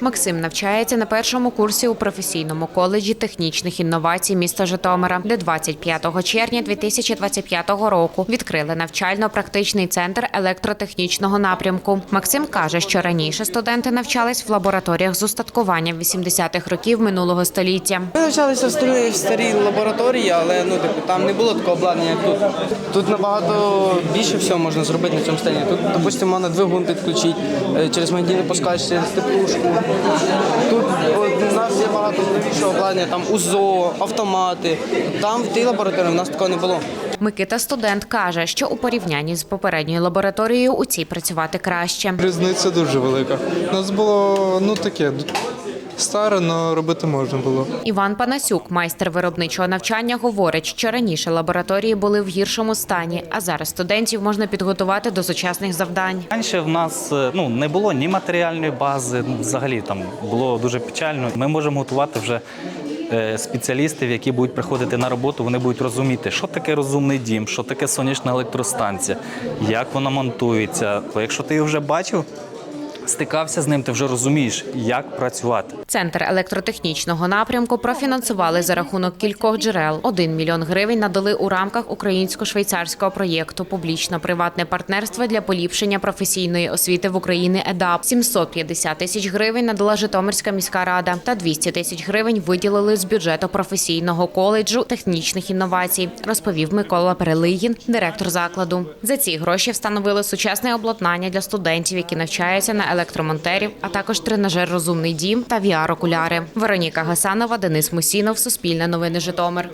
Максим навчається на першому курсі у професійному коледжі технічних інновацій міста Житомира, де 25 червня 2025 року відкрили навчально-практичний центр електротехнічного напрямку. Максим каже, що раніше студенти навчались в лабораторіях з устаткування 80-х років минулого століття. Ми навчалися в старій, в старій лабораторії, але ну типу там не було такого обладнання, як тут. Тут набагато більше всього можна зробити на цьому стані. Тут, допустимо, можна двигун підключити е, через медійний пускач, через теплушку. Тут от, у нас є багато новішого обладнання, там УЗО, автомати. Там в тій лабораторії в нас такого не було. Микита студент каже, що у порівнянні з попередньою лабораторією у цій працювати краще. Різниця дуже велика. У нас було ну таке старе, але робити можна було. Іван Панасюк, майстер виробничого навчання, говорить, що раніше лабораторії були в гіршому стані, а зараз студентів можна підготувати до сучасних завдань. Раніше в нас е, ну не було ні матеріальної бази, ну, взагалі там було дуже печально. Ми можемо готувати вже е, спеціалістів, які будуть приходити на роботу. Вони будуть розуміти, що таке розумний дім, що таке сонячна електростанція, як вона монтується. Якщо ти його вже бачив, стикався з ним, ти вже розумієш, як працювати. Центр електротехнічного напрямку профінансували за рахунок кількох джерел. Один мільйон гривень надали у рамках українсько-швейцарського проєкту Публічно-приватне партнерство для поліпшення професійної освіти в Україні ЕДАП. 750 тисяч гривень надала Житомирська міська рада та 200 тисяч гривень виділили з бюджету професійного коледжу технічних інновацій, розповів Микола Перелигін, директор закладу. За ці гроші встановили сучасне обладнання для студентів, які навчаються на електромонтерів, а також тренажер Розумний дім та VR-окуляри. Вероніка Гасанова, Денис Мусінов, Суспільне новини Житомир.